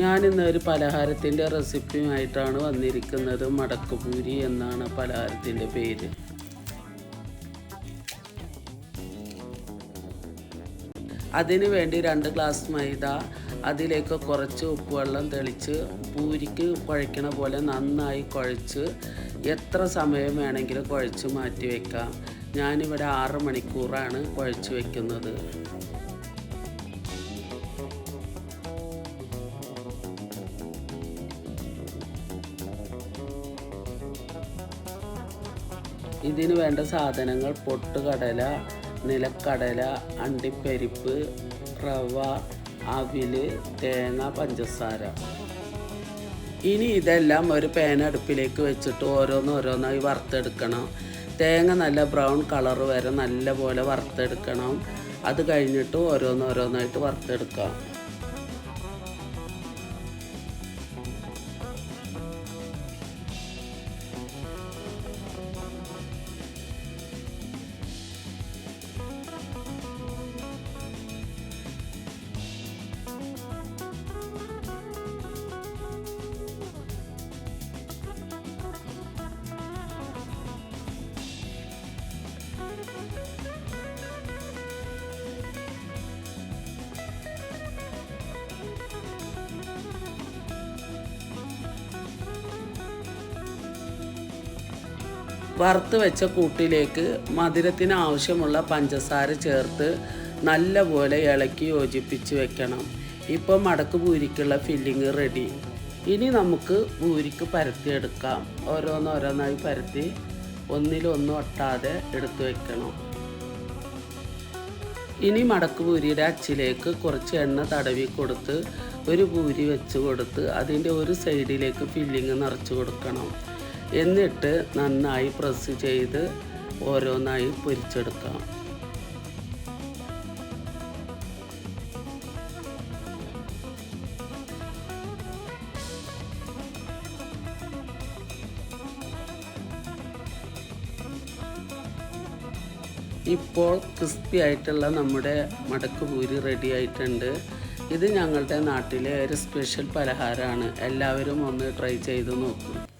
ഞാനിന്ന് ഒരു പലഹാരത്തിന്റെ റെസിപ്പിയുമായിട്ടാണ് വന്നിരിക്കുന്നത്. മടക്കുപൂരി എന്നാണ് പലഹാരത്തിന്റെ പേര്. അതിനു വേണ്ടി രണ്ട് ഗ്ലാസ് മൈദ അതിലേക്ക് കുറച്ച് ഉപ്പുവെള്ളം തെളിച്ച് പൂരിക്ക് കുഴയ്ക്കണ പോലെ നന്നായി കുഴച്ച് എത്ര സമയം വേണമെങ്കിലും കുഴച്ച് മാറ്റി വയ്ക്കാം ഞാനിവിടെ ആറ് മണിക്കൂറാണ് കുഴച്ച് വെക്കുന്നത്. ഇതിന് വേണ്ട സാധനങ്ങൾ പൊട്ടുകടല നിലക്കടല അണ്ടിപ്പരിപ്പ് റവ അവിൽ തേങ്ങ പഞ്ചസാര. ഇനി ഇതെല്ലാം ഒരു പേന അടുപ്പിലേക്ക് വെച്ചിട്ട് ഓരോന്നോരോന്നായി വറുത്തെടുക്കണം. തേങ്ങ നല്ല ബ്രൗൺ കളർ വരെ നല്ലപോലെ വറുത്തെടുക്കണം. അത് കഴിഞ്ഞിട്ട് ഓരോന്നോരോന്നായിട്ട് വറുത്തെടുക്കാം. വറുത്ത് വെച്ച കൂട്ടിലേക്ക് മധുരത്തിന് ആവശ്യമുള്ള പഞ്ചസാര ചേർത്ത് നല്ലപോലെ ഇളക്കി യോജിപ്പിച്ച് വെക്കണം. ഇപ്പോൾ മടക്ക് പൂരിക്കുള്ള ഫില്ലിങ് റെഡി ഇനി നമുക്ക് പൂരിക്ക് പരത്തിയെടുക്കാം ഓരോന്നോരോന്നായി പരത്തി ഒന്നിലൊന്നും ഒട്ടാതെ എടുത്തു വെക്കണം. ഇനി മടക്ക് പൂരിയുടെ അച്ചിലേക്ക് കുറച്ച് എണ്ണ തടവി കൊടുത്ത് ഒരു പൂരി വെച്ച് കൊടുത്ത് അതിന്റെ ഒരു സൈഡിലേക്ക് ഫില്ലിങ് നിറച്ച് കൊടുക്കണം. എന്നിട്ട് നന്നായി പ്രസ് ചെയ്ത് ഓരോന്നായി പൊരിച്ചെടുക്കാം. ഇപ്പോൾ ക്രിസ്പി ആയിട്ടുള്ള നമ്മുടെ മടക്ക് പൂരി റെഡി ആയിട്ടുണ്ട്. ഇത് ഞങ്ങളുടെ നാട്ടിലെ ഒരു സ്പെഷ്യൽ പലഹാരമാണ്. എല്ലാവരും ഒന്ന് ട്രൈ ചെയ്ത് നോക്കും.